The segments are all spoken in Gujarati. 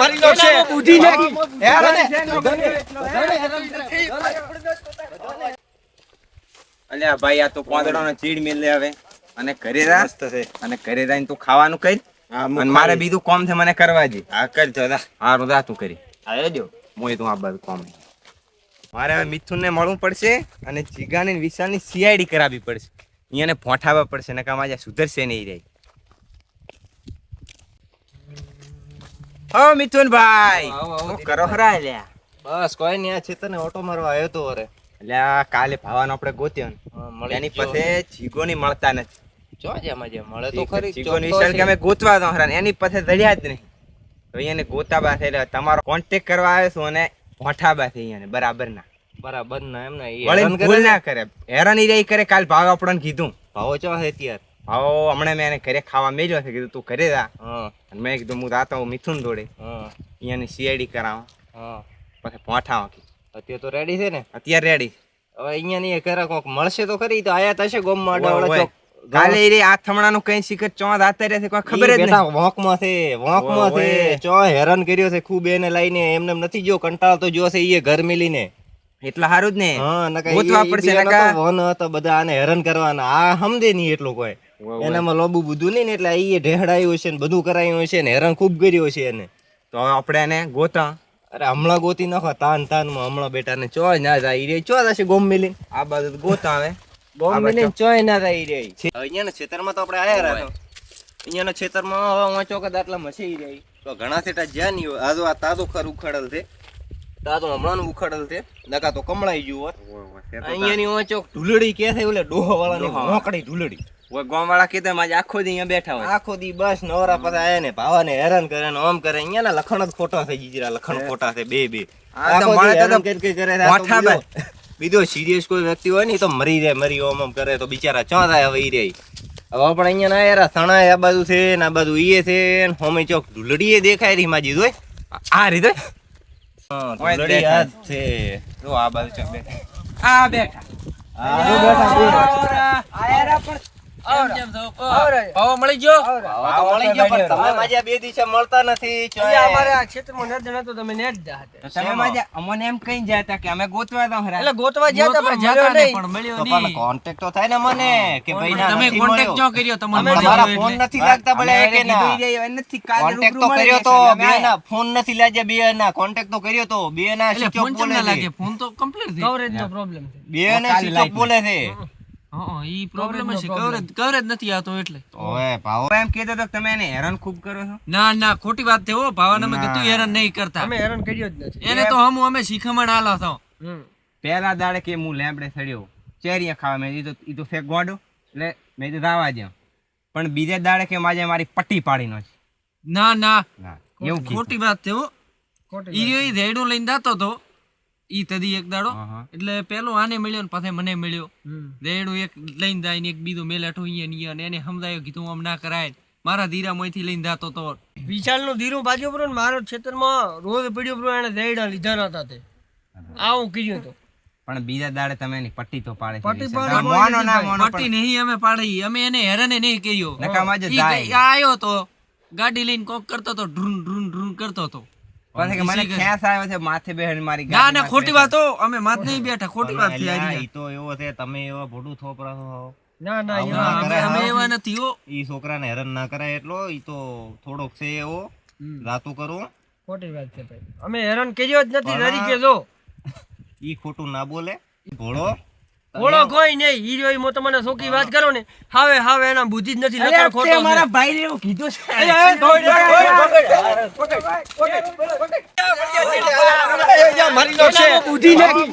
મારી લો છે. બુદ્ધિ નથી. અલ્યા ભાઈ આ તો પાંદડાનો ચીડ મેલે લે હવે. અને ઘરે રા. અને ઘરે રહીને તું ખાવાનું કઈ અને મારે બીજું કોમ છે મને કરવા દે. હા કર તો દા હારું દા તું કરી. આયો જો. મોય તું આ બધું કોમ મારે હવે મિથુનને મળવું પડશે અને જીગાની ને વિશાલની સીઆઈડી કરાવવી પડશે. અહીંયાને ફોંઠાવવા પડશે નકા માજા સુધરશે નહીં રહી હો મિથુનભાઈ. શું કરો ખરા લ્યા બસ કોઈ નહીં આ ચેતને ઓટો મારવા આવ્યો તો અરે અલ્યા કાલે ભાવાનો આપણે ગોત્યો ને. એની પાસે પાસે જીગોની મળતા નથી. જો જે મજે મળે તો ખરી ચોક્કસ વિશાલ કે અમે ગોતવા તો ખરા એની પાસે ધડ્યા જ નહીં. તો અહીંયાને ગોતા બા એટલે તમારો કોન્ટેક કરવા આવ્યો છું અને ભોઠા બા થઈ અહીંયાને બરાબર ના બરાબર ના એમ ના એ હેરાન કરે ના? હેરાન ઈ રહી કરે કાલ ભાવ આપણને કીધું. ભાવો ચો હે ત્યાર ભાવ હમણાં મેં એને ઘરે ખાવા મેલ્યો છે કીધું તું ઘરે જા. અને મેં કીધું હું રાતો મિથુન જોડે. હા. અહીંયાની સીઆઈડી કરાવો. પછી કીધું. અત્યારે તો રેડી છે ને? અત્યારે રેડી હવે અહીંયા ની ઘરે કોક મળશે તો ખરી તો આયા થશે ઓય. ચોક. કાલે રે આ થમણાનું કઈ શિખર ચોંધ આતે રહેશે કોઈ ખબર જ નહીં. વોકમાં છે વોકમાં છે. ચો હેરાન કર્યો છે ખૂબ એને લઈને એમને એમ નથી જો કંટાળતો જો છે ઈ ઘર મિલીને. એટલા સારું જ ને. હા નકા ગોતવા પડશે નકા વન હતો બધા આને હેરાન કરવાના. આ સમજે નહીં એટલું કોઈ. એનામાં લોબુ બધું નહીં ને એટલે એ ઢેહડાયું છે ને બધું કરાયું છે ને હેરાન ખૂબ કર્યો છે એને. તો હવે આપણે એને ગોતા. અરે હમણાં ગોતી નાખો તાન તાનમાં હમણાં બેટા ને ચોય ના જાય રે ચો થશે ગોમ મિલી. આ બાજુ ગોતા આવે ગોમ મિલી ચો ના જાય રે અહીંયાના ખેતરમાં તો આપણે આયા રાખો. અહીંયાના ખેતરમાં હવે વાંચો કે દાટલા મસી રહી. તો ઘણા સેટા જ્યાં નહીં હોય. આ જો આ તાજો ખર ઉખાડેલ છે. તો હમણાં ઉખાડેલ છે. નકા તો કમળાઈ ગયું હોત. અહીંયાની વાંચો ઢુલડી કે છે ઓલે ડોહો. વાળાની ની મોકડી ઢુલડી ઓય ગામ વાળા કીધું માજે આખો દી અહીંયા બેઠા હોય. આખો દી બસ નવરા પાસે આયા ને ભાવાને હેરાન કરે ને આમ કરે. અહીંયાના લખણ જ ખોટા થઈ જીજરા લખણ ખોટા છે બે બે. આ તો તો કરી બીજો- બીજો સિરિયસ કોઈ વ્યક્તિ હોય ને તો મરી જાય મરી ઓમ ઓમ કરે તો બિચારા ચો થાય હવે ઈ રે હવે આપણે અહીંયા ના યાર સણા આ બાજુ છે ને આ બાજુ ઈએ છે ને હોમે ચોક ઢુલડીએ દેખાય રહી માજી જોઈ આ રીતે? હા ઢુલડી આ છે. જો આ બાજુ ચો બેઠા. આ બેઠા. આ બેઠા બે. ભાવો મળી ગયો? ભાવ મળી ગયો પણ તમે માજી બે દિવસે મળતા નથી એ ચોય. અમારે આ ક્ષેત્રમાં ન જણા તો તમે નેટ જા તમે માજે અમને એમ કઈ ગયા કે અમે ગોતવા તો ખરા એટલે ગોતવા ગયા હતા પણ મળ્યો નહીં. પણ કોન્ટેક્ટ તો થાય ને મને કે ભાઈ ના તમે નથી contact કર્યો તમારે અમે મળી તમારા ગયો. ફોન નથી લાગતા ભલે કે ના કીધું ઈ રે, નથી કાલે કોન્ટેક્ટ તો કર્યો તો બે ના ફોન નથી લાગ્યા બે ના કોન્ટેક્ટ તો કર્યો તો બે ના સ્વિચ ઓફ બોલે છે. લાગે? ફોન તો કમ્પ્લીટ થઈ કવરેજ નો પ્રોબ્લેમ છે. બે ના સ્વિચ ઓફ બોલે છે. ઈ પ્રોબ્લેમ છે કવરેજ કવરેજ નથી આવતો એટલે. ઓએ ભાવ એમ કહેતો હતો તમે એને હેરાન ખૂબ કરો છો? ના ના ખોટી વાત છે હો. ભાવાને અમે કીધું હેરાન નહીં કરતા. અમે હેરાન કર્યો જ નથી. એને તો હમ અમે શીખમણ આલો તો પહેલા દાડે કે હું લેમડે સડ્યો. ચેરિયા ખાવા મેં કીધું ઈ તો ફેક ગોડો. એટલે મેં તો રાવા જ્યાં. પણ બીજે દાડે કે માજે મારી પટ્ટી પાડી નો ના ના. ના એવું ખોટી વાત છે હો. ઈ રેડો લઈને જાતો તો. ઈ તદી એક દાડો. એટલે પેલો આને મળ્યો ને પાછે મને મળ્યો. રેડું એક લઈને જાય ને એક બીજો મેલાઠો અહીંયા નિયા ને એને સમજાયો કીધું આમ ના કરાય. મારા ધીરા મોયથી લઈને જાતો તો. વિશાલનું ધીરું બાજુ પર ને મારો ક્ષેત્રમાં રોજ પડ્યો પર એને રેડા લીધા નતા તે. આવું કર્યું તો. પણ બીજા દાડે તમે એની પટ્ટી તો પાડે પટ્ટી પાડે મોનો ના મોનો પટ્ટી નહીં અમે પાડી. અમે એને હેરાને નહીં કર્યો. નકામ જ ઈ જાય. કઈ આયો તો ગાડી લઈને કોક કરતો તો ડ્રુન ડ્રુન ડ્રુન કરતો તો. કે મને ખ્યાસ આવ્યો છે માથે બેહીને મારી ના ના ખોટી વાત હો અમે માત નહીં બેઠા ખોટી વાત થઈ તો એવો છે તમે એવા ભોડું થોપરા છો. ના ના ના અમે અમે એવા નથી હો. ઈ છોકરાને હેરાન ના કરાય એટલો ઈ તો થોડોક છે એવો. રાતું કરું. ખોટી વાત છે ભાઈ. અમે હેરાન કર્યો જ નથી તરીકે જો ઈ ખોટું ના બોલે. ભોળો. ઓળો કોઈ નહીં હીરો મો તમને સોકી વાત કરો ને હવે હવે એના બુદ્ધિ જ નથી નકર ખોટો મારા ભાઈ ને એવું કીધું છે મારી લો છે બુદ્ધિ નથી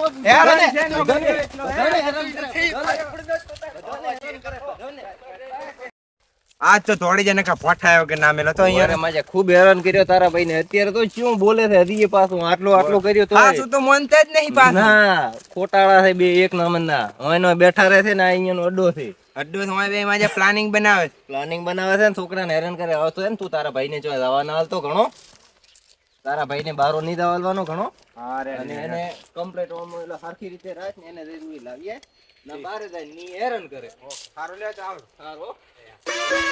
આજ તો થોડી જને કા પોઠાયો કે ના મેલો તો અહીંયા મજા ખૂબ હેરાન કર્યો તારા ભાઈને. અત્યારે તો શું બોલે છે? હજી પાછું આટલો આટલો કર્યો તો પાછું તો મનતા જ નહીં પાછું. ના ખોટાળા છે બે એક નંબરના હવે બેઠા રહે છે ને અહીંયાનો અડ્ડો છે. અડ્ડો સમય બે માજે પ્લાનિંગ બનાવે પ્લાનિંગ બનાવે છે ને છોકરાને હેરાન કરે. હવે તો એમ તું તારા ભાઈને જો જવાના હાલતો ઘણો. તારા ભાઈને બારો નહીં દાવલવાનો ઘણો. અને એને કમ્પ્લીટ ઓમ એટલે સરખી રીતે રાખ ને એને રેડવી લાવીએ. ના બારે જાય ની હેરાન કરે. સારું લે તો આવો. Música